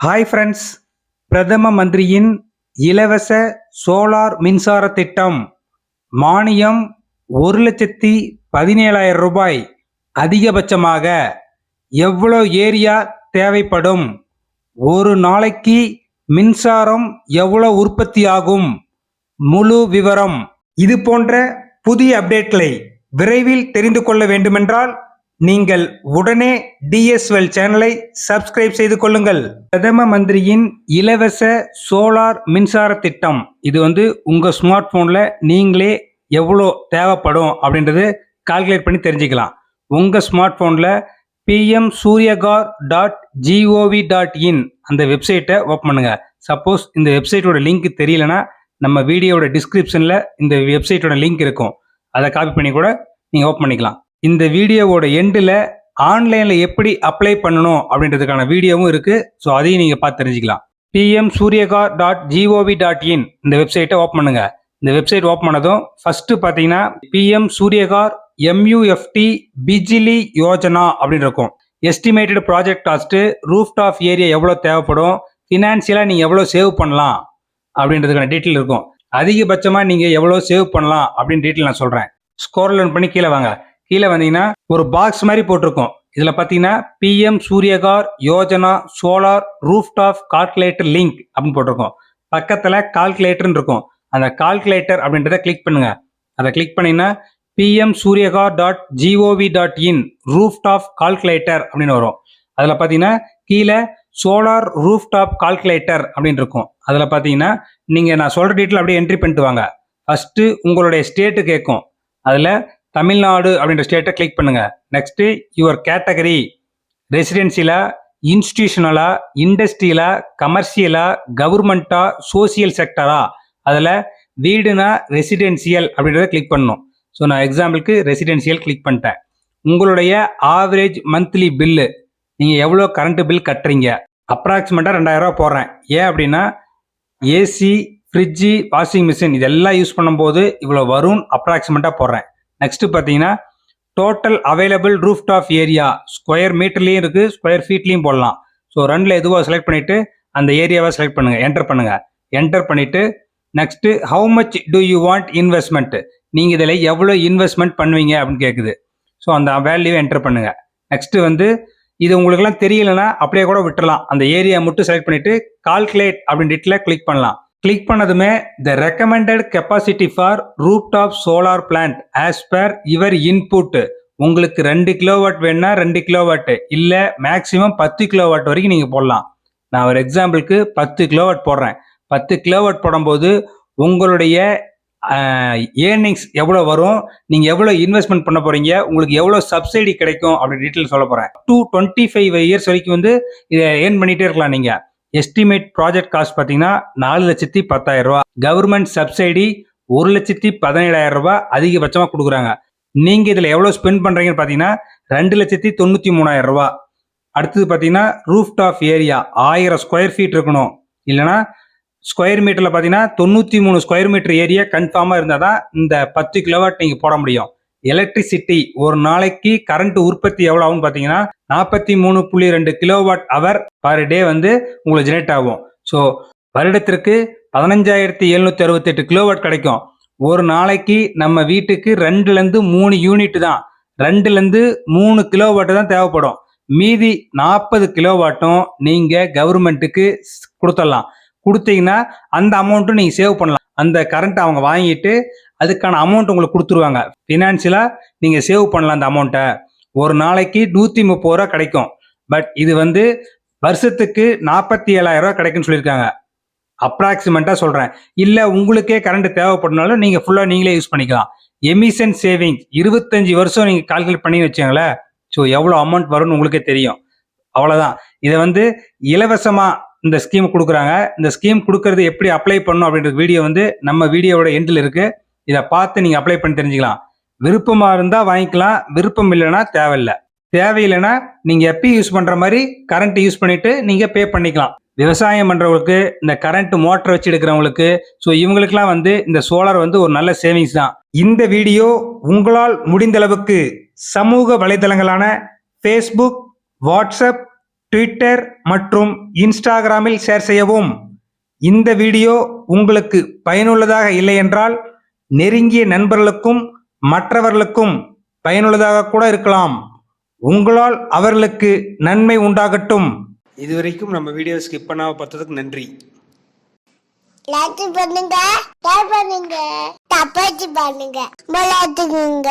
Hi friends பிரதம மந்திரியின் இலவச சோலார் மின்சார திட்டம். மானியம் ஒரு லட்சத்தி பதினேழாயிரம் ரூபாய். அதிகபட்சமாக எவ்வளோ ஏரியா தேவைப்படும்? ஒரு நாளைக்கு மின்சாரம் எவ்வளோ உற்பத்தி ஆகும்? முழு விவரம் இது போன்ற புதிய அப்டேட்களை விரைவில் தெரிந்து கொள்ள வேண்டுமென்றால் நீங்கள் உடனே டிஎஸ்எல் சேனலை சப்ஸ்கிரைப் செய்து கொள்ளுங்கள். பிரதம மந்திரியின் இலவச சோலார் மின்சார திட்டம். இது வந்து உங்கள் ஸ்மார்ட் ஃபோனில் நீங்களே எவ்வளோ தேவைப்படும் அப்படின்றது கால்குலேட் பண்ணி தெரிஞ்சுக்கலாம். உங்கள் ஸ்மார்ட் ஃபோனில் PM Suryaghar dot gov dot in அந்த வெப்சைட்டை ஓப்பன் பண்ணுங்கள் சப்போஸ் இந்த வெப்சைட்டோட லிங்க் தெரியலனா நம்ம வீடியோவோட டிஸ்கிரிப்ஷனில் இந்த வெப்சைட்டோட லிங்க் இருக்கும். அதை காப்பி பண்ணி கூட நீங்கள் ஓப்பன் பண்ணிக்கலாம். இந்த வீடியோவோட எண்டில் ஆன்லைனில் எப்படி அப்ளை பண்ணணும் அப்படின்றதுக்கான வீடியோவும் இருக்குது ஸோ அதையும் நீங்கள் பார்த்து தெரிஞ்சுக்கலாம். PM Suryaghar dot gov dot in இந்த வெப்சைட்டை ஓப்பன் பண்ணுங்க. இந்த வெப்சைட் ஓப்பன் பண்ணதும் ஃபர்ஸ்ட் பார்த்தீங்கன்னா பிஎம் சூரியகார் எம்யூஎஃப்டி பிஜிலி யோஜனா அப்படின்னு இருக்கும். Estimated project cost roof top area எவ்வளோ தேவைப்படும்? ஃபினான்ஷியலாக நீங்கள் எவ்வளோ சேவ் பண்ணலாம்? அப்படின்றதுக்கான டீட்டெயில் இருக்கும். அதிகபட்சமாக நீங்கள் எவ்வளோ சேவ் பண்ணலாம்? அப்படின்னு டீட்டெயில் நான் சொல்கிறேன் ஸ்கோர் லோன் பண்ணி கீழே வாங்க. கீழே வந்தீங்கன்னா ஒரு பாக்ஸ் மாதிரி போட்டிருக்கும். இதில் பார்த்தீங்கன்னா PM Suryaghar Yojana solar roof top calculator link அப்படின்னு போட்டிருக்கோம். பக்கத்தில் கால்குலேட்டர்னு இருக்கும். அந்த கால்குலேட்டர் அப்படின்றத கிளிக் பண்ணுங்க. அதை கிளிக் பண்ணீங்கன்னா PM Suryaghar dot gov dot in roof top calculator அப்படின்னு வரும். அதில் பார்த்தீங்கன்னா கீழே சோலார் ரூஃப் டாப் கால்குலேட்டர் அப்படின்னு இருக்கும். அதில் பார்த்தீங்கன்னா நீங்கள் நான் சொல்கிற டீட்டெயில் அப்படியே என்ட்ரி பண்ணிட்டு வாங்க. ஃபஸ்ட்டு உங்களுடைய ஸ்டேட்டு கேட்கும் அதில் தமிழ்நாடு அப்படின்ற ஸ்டேட்டை கிளிக் பண்ணுங்கள் நெக்ஸ்ட்டு யுவர் கேட்டகரி ரெசிடென்சியில் இன்ஸ்டிடியூஷனலா இண்டஸ்ட்ரியலா கமர்ஷியலா கவர்மெண்ட்டா சோசியல் செக்டரா அதில் வீடுனா ரெசிடென்சியல் அப்படின்றத கிளிக் பண்ணணும். ஸோ நான் எக்ஸாம்பிளுக்கு ரெசிடென்சியல் கிளிக் பண்ணிட்டேன். உங்களுடைய ஆவரேஜ் மந்த்லி பில்லு நீங்கள் எவ்வளோ கரண்ட் பில் கட்டுறீங்க? அப்ராக்சிமேட்டாக ரெண்டாயிரரூவா போடுறேன். ஏன் அப்படின்னா ஏசி ஃப்ரிட்ஜு வாஷிங் மிஷின் இதெல்லாம் யூஸ் பண்ணும்போது இவ்வளோ வரும் அப்ராக்சிமேட்டாக போடுறேன். நெக்ஸ்ட் பார்த்தீங்கன்னா total available roof top area square மீட்டர்லேயும் இருக்குது ஸ்கொயர் ஃபீட்லேயும் போடலாம். ஸோ ரெண்டில் எதுவோ செலக்ட் பண்ணிவிட்டு அந்த ஏரியாவை செலக்ட் பண்ணுங்கள் என்டர் பண்ணுங்கள் என்டர் பண்ணிவிட்டு next how much do you want investment நீங்கள் இதில் எவ்வளோ இன்வெஸ்ட்மெண்ட் பண்ணுவீங்க அப்படின்னு கேட்குது ஸோ அந்த வேல்யூ என்டர் பண்ணுங்கள் நெக்ஸ்ட்டு வந்து இது உங்களுக்குலாம் தெரியலனா அப்படியே கூட விட்டுறலாம். அந்த ஏரியா மட்டும் செலக்ட் பண்ணிவிட்டு கால்குலேட் அப்படின்ட்டுல கிளிக் பண்ணலாம். கிளிக் பண்ணதுமே the recommended capacity for roof top solar plant as per your input உங்களுக்கு ரெண்டு கிலோவாட் வேணுன்னா ரெண்டு கிலோவாட் இல்லை மேக்ஸிமம் பத்து கிலோவாட் வரைக்கும் நீங்கள் போடலாம். நான் ஒரு எக்ஸாம்பிளுக்கு பத்து கிலோவாட் போடுறேன். பத்து கிலோவாட் போடும்போது உங்களுடைய ஏர்னிங்ஸ் எவ்வளோ வரும் நீங்கள் எவ்வளோ இன்வெஸ்ட்மெண்ட் பண்ண போகிறீங்க உங்களுக்கு எவ்வளோ சப்சிடி கிடைக்கும் அப்படின்னு டீட்டெயில் சொல்ல போகிறேன் டூ டுவெண்ட்டி ஃபைவ் இயர்ஸ் வரைக்கும் வந்து இதை ஏர்ன் பண்ணிகிட்டே இருக்கலாம் நீங்கள் எஸ்டிமேட் ப்ராஜெக்ட் காஸ்ட் பார்த்தீங்கன்னா நாலு லட்சத்தி பத்தாயிரம் ரூபா. கவர்மெண்ட் சப்சிடி ஒரு லட்சத்தி பதினேழாயிரம் ரூபாய் அதிகபட்சமாக கொடுக்குறாங்க. நீங்கள் இதில் எவ்வளோ ஸ்பெண்ட் பண்ணுறீங்கன்னு பார்த்தீங்கன்னா ரெண்டு லட்சத்தி தொண்ணூற்றி மூணாயிரம் ரூபா. அடுத்தது பார்த்தீங்கன்னா ரூஃப் டாப் ஏரியா ஆயிரம் ஸ்கொயர் ஃபீட் இருக்கணும். இல்லைனா ஸ்கொயர் மீட்டரில் பார்த்தீங்கன்னா தொண்ணூற்றி மூணு ஸ்கொயர் மீட்டர் ஏரியா கன்ஃபார்மாக இருந்தால் தான் இந்த பத்து கிலோவாட் நீங்கள் போட முடியும். எலக்ட்ரிசிட்டி ஒரு நாளைக்கு கரண்ட் உற்பத்தி எவ்வளோ ஆகும்னு பார்த்தீங்கன்னா நாற்பத்தி மூணு புள்ளி ரெண்டு கிலோவாட் அவர் பர் டே வந்து உங்களுக்கு ஜெனரேட் ஆகும். ஸோ வருடத்திற்கு பதினஞ்சாயிரத்தி எழுநூத்தி அறுபத்தெட்டு கிலோவாட் கிடைக்கும். ஒரு நாளைக்கு நம்ம வீட்டுக்கு ரெண்டுலேருந்து மூணு யூனிட் தான். ரெண்டுலேருந்து மூணு கிலோவாட்டு தான் தேவைப்படும். மீதி நாற்பது கிலோவாட்டும் நீங்கள் கவர்மெண்ட்டுக்கு கொடுத்துடலாம். கொடுத்தீங்கன்னா அந்த அமௌண்ட்டும் நீங்கள் சேவ் பண்ணலாம். அந்த கரண்ட் அவங்க வாங்கிட்டு அதுக்கான அமௌண்ட் உங்களுக்கு கொடுத்துருவாங்க. ஃபினான்ஷியலாக நீங்கள் சேவ் பண்ணலாம் அந்த அமௌண்ட்டை ஒரு நாளைக்கு நூற்றி முப்பது ரூபா கிடைக்கும். பட் இது வந்து வருஷத்துக்கு நாற்பத்தி ஏழாயிரம் ரூபா கிடைக்குன்னு சொல்லியிருக்காங்க. அப்ராக்சிமெண்ட்டாக சொல்கிறேன் இல்லை உங்களுக்கே கரண்ட் தேவைப்படுனாலும் நீங்கள் ஃபுல்லாக நீங்களே யூஸ் பண்ணிக்கலாம். எமிஷன் சேவிங்ஸ் இருபத்தஞ்சி வருஷம் நீங்கள் கால்குலேட் பண்ணி வச்சுங்களேன் ஸோ எவ்வளோ அமௌண்ட் வரும்னு உங்களுக்கே தெரியும். அவ்வளோதான் இதை வந்து இலவசமாக இந்த ஸ்கீம் கொடுக்குறாங்க. இந்த ஸ்கீம் கொடுக்கறது எப்படி அப்ளை பண்ணணும் அப்படின்ற வீடியோ வந்து நம்ம வீடியோவோட எண்டில் இருக்குது இதை பார்த்து நீங்கள் அப்ளை பண்ணி தெரிஞ்சுக்கலாம். விருப்பமாக இருந்தால் வாங்கிக்கலாம் விருப்பம் இல்லைன்னா தேவையில்லை. தேவையில்லைன்னா நீங்கள் எப்பயும் யூஸ் பண்ணுற மாதிரி கரண்ட் யூஸ் பண்ணிவிட்டு நீங்கள் பே பண்ணிக்கலாம். விவசாயம் பண்ணுறவங்களுக்கு இந்த கரண்ட் மோட்டர் வச்சு எடுக்கிறவங்களுக்கு ஸோ இவங்களுக்குலாம் வந்து இந்த சோலார் வந்து ஒரு நல்ல சேவிங்ஸ் தான். இந்த வீடியோ உங்களால் முடிந்த அளவுக்கு சமூக வலைதளங்களான ஃபேஸ்புக் வாட்ஸ்அப் ட்விட்டர் மற்றும் இன்ஸ்டாகிராமில் ஷேர் செய்யவும். இந்த வீடியோ உங்களுக்கு பயனுள்ளதாக இல்லை என்றால் நெருங்கிய நண்பர்களுக்கும் மற்றவர்களுக்கும் பயனுள்ளதாக கூட இருக்கலாம். உங்களால் அவர்களுக்கு நன்மை உண்டாகட்டும். இதுவரைக்கும் நம்ம வீடியோ ஸ்கிப் பண்ணாம பார்த்ததுக்கு நன்றி. லைக் பண்ணுங்க ஷேர் பண்ணுங்க தப்பாச்சு பண்ணுங்க விளையாட்டுங்க